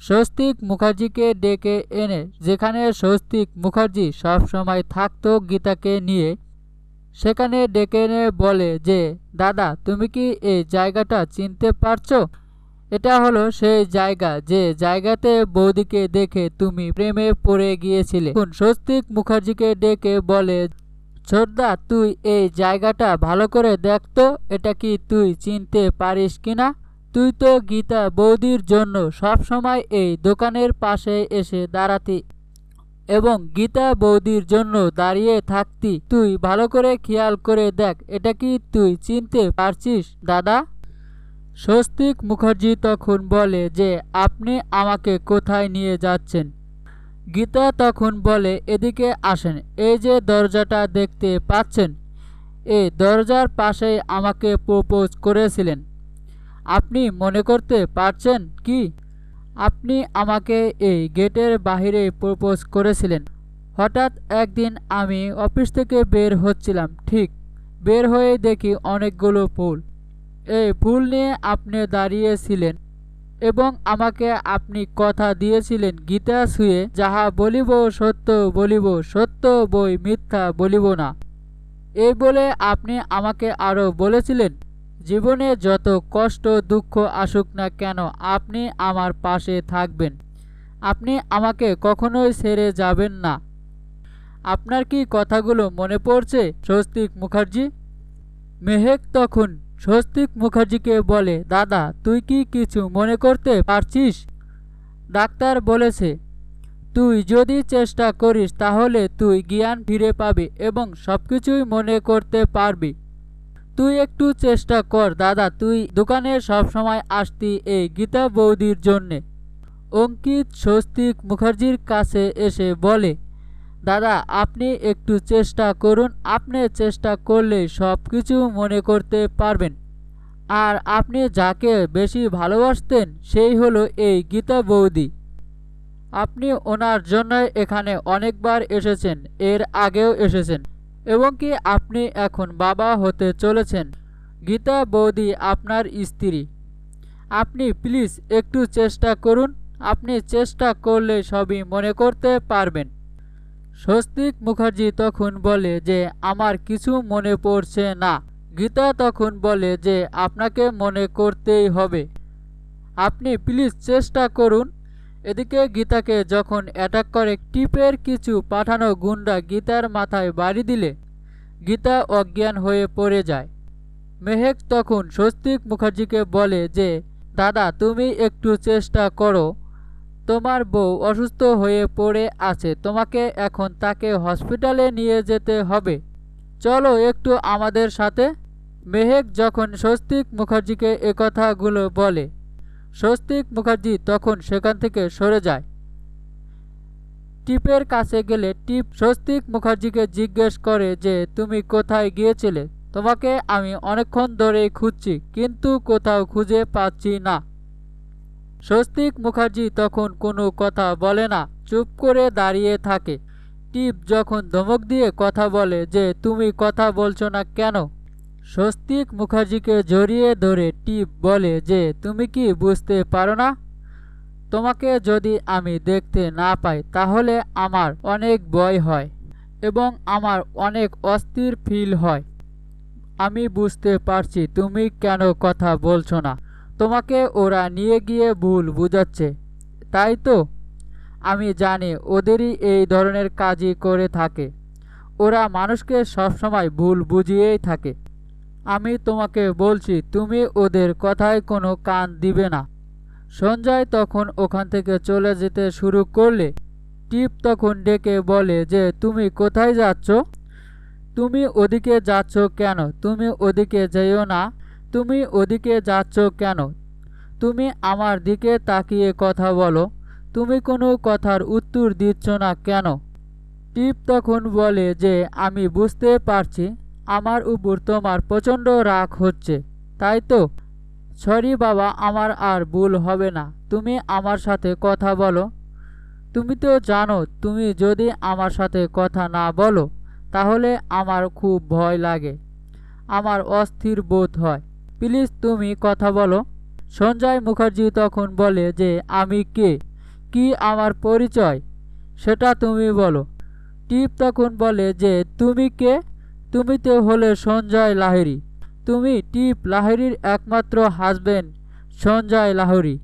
স্বস্তিক মুখার্জিকে ডেকে এনে, যেখানে স্বস্তিক মুখার্জি সবসময় থাকত গীতাকে নিয়ে, সেখানে ডেকে এনে বলে যে, দাদা, তুমি কি এই জায়গাটা চিনতে পারছ? এটা হলো সেই জায়গা যে জায়গাতে বৌদিকে দেখে তুমি প্রেমে পড়ে গিয়েছিলে। এখন স্বস্তিক মুখার্জিকে ডেকে বলে, ছোটদা, তুই এই জায়গাটা ভালো করে দেখতো এটা কি তুই চিনতে পারিস কিনা? তুই তো গীতা বৌদির জন্য সব সময় এই দোকানের পাশে এসে দাঁড়াতি এবং গীতা বৌদির জন্য দাঁড়িয়ে থাকতি। তুই ভালো করে খেয়াল করে দেখ, এটা কি তুই চিনতে পারছিস, দাদা? স্বস্তিক মুখার্জি তখন বলে যে, আপনি আমাকে কোথায় নিয়ে যাচ্ছেন? গীতা তখন বলে, এদিকে আসেন, এই যে দরজাটা দেখতে পাচ্ছেন, এই দরজার পাশেই আমাকে প্রপোজ করেছিলেন। আপনি মনে করতে পারছেন কি? আপনি আমাকে এই গেটের বাহিরে প্রপোজ করেছিলেন। হঠাৎ একদিন আমি অফিস থেকে বের হচ্ছিলাম, ঠিক। বের হয়ে দেখি অনেকগুলো ফুল। এই ফুল নিয়ে আপনি দাঁড়িয়েছিলেন এবং আমাকে আপনি কথা দিয়েছিলেন, গীতা শুয়ে যাহা বলিব সত্য বলিব, সত্য বই মিথ্যা বলিব না। এই বলে আপনি আমাকে আরও বলেছিলেন? জীবনে যত কষ্ট, দুঃখ আসুক না কেন, আপনি আমার পাশে থাকবেন। আপনি আমাকে কখনোই ছেড়ে যাবেন না। আপনার কি কথাগুলো মনে পড়ছে, স্বস্তিক মুখার্জি? মেহেক তখন স্বস্তিক মুখার্জিকে বলে, দাদা, তুই কি কিছু মনে করতে পারছিস? ডাক্তার বলেছে, তুই যদি চেষ্টা করিস, তাহলে তুই জ্ঞান ফিরে পাবি এবং সব কিছুই মনে করতে পারবি। তুই একটু চেষ্টা কর, দাদা, তুই দোকানে সবসময় আসতি এই গীতা বৌদির জন্যে। অঙ্কিত স্বস্তিক মুখার্জির কাছে এসে বলে, দাদা, আপনি একটু চেষ্টা করুন, আপনি চেষ্টা করলে সব কিছু মনে করতে পারবেন। আর আপনি যাকে বেশি ভালোবাসতেন, সেই হলো এই গীতা বৌদি। আপনি ওনার জন্য এখানে অনেকবার এসেছেন, এর আগেও এসেছেন। এবং কি আপনি এখন বাবা হতে চলেছেন? গীতা বৌদি আপনার স্ত্রী। আপনি প্লিজ একটু চেষ্টা করুন, আপনি চেষ্টা করলে সবই মনে করতে পারবেন। স্বস্তিক মুখার্জি তখন বলে যে, আমার কিছু মনে পড়ছে না। গীতা তখন বলে যে, আপনাকে মনে করতেই হবে। আপনি প্লিজ চেষ্টা করুন এদিকে গীতাকে যখন অ্যাটাক করে, টিপের কিছু পাঠানো গুন্ডা গীতার মাথায় বাড়ি দিলে, গীতা অজ্ঞান হয়ে পড়ে যায়। মেহেক তখন স্বস্তিক মুখার্জিকে বলে যে, দাদা, তুমি একটু চেষ্টা করো। তোমার বউ অসুস্থ হয়ে পড়ে আছে, তোমাকে এখন তাকে হসপিটালে নিয়ে যেতে হবে। চলো একটু আমাদের সাথে? মেহেক যখন স্বস্তিক মুখার্জিকে কথাগুলো বলে স্বস্তিক মুখার্জি তখন সেখান থেকে সরে যায়। টিপের কাছে গেলে টিপ স্বস্তিক মুখার্জিকে জিজ্ঞেস করে যে, তুমি কোথায় গিয়েছিলে? তোমাকে আমি অনেকক্ষণ ধরেই খুঁজছি, কিন্তু কোথাও খুঁজে পাচ্ছি না। স্বস্তিক মুখার্জি তখন কোনো কথা বলে না, চুপ করে দাঁড়িয়ে থাকে। টিপ যখন ধমক দিয়ে কথা বলে যে, তুমি কথা বলছো না কেন? স্বস্তিক মুখার্জিকে জড়িয়ে ধরে টিপ বলে যে, তুমি কি বুঝতে পারো না? তোমাকে যদি আমি দেখতে না পাই, তাহলে আমার অনেক ভয় হয় এবং আমার অনেক অস্থির ফিল হয়। আমি বুঝতে পারছি তুমি কেন কথা বলছো না। তোমাকে ওরা নিয়ে গিয়ে ভুল বুঝাচ্ছে, তাই তো? আমি জানি ওদেরই এই ধরনের কাজই করে থাকে। ওরা মানুষকে সবসময় ভুল বুঝিয়েই থাকে। আমি তোমাকে বলছি, তুমি ওদের কথায় কোনো কান দিবে না। সঞ্জয় তখন ওখান থেকে চলে যেতে শুরু করলে, টিপ তখন ডেকে বলে যে, তুমি কোথায় যাচ্ছ? তুমি ওদিকে যাচ্ছ কেন? তুমি ওদিকে যেও না। তুমি ওদিকে যাচ্ছ কেন? তুমি আমার দিকে তাকিয়ে কথা বলো। তুমি কোনো কথার উত্তর দিচ্ছ না কেন? টিপ তখন বলে যে, আমি বুঝতে পারছি আমার উপর তোমার প্রচণ্ড রাগ হচ্ছে। তাই তো? সরি বাবা, আমার আর ভুল হবে না। তুমি আমার সাথে কথা বলো। তুমি তো জানো, তুমি যদি আমার সাথে কথা না বলো, তাহলে আমার খুব ভয় লাগে। আমার অস্থির বোধ হয়। প্লিজ তুমি কথা বলো। সঞ্জয় মুখার্জি তখন বলে যে, আমি কে? কি আমার পরিচয়? সেটা তুমি বলো। টিপ তখন বলে যে, তুমি কে? তুমি তো হলে সঞ্জয় লাহিড়ী। তুমি টিপ লাহিড়ির একমাত্র হাজবেন্ড সঞ্জয় লাহিড়ী।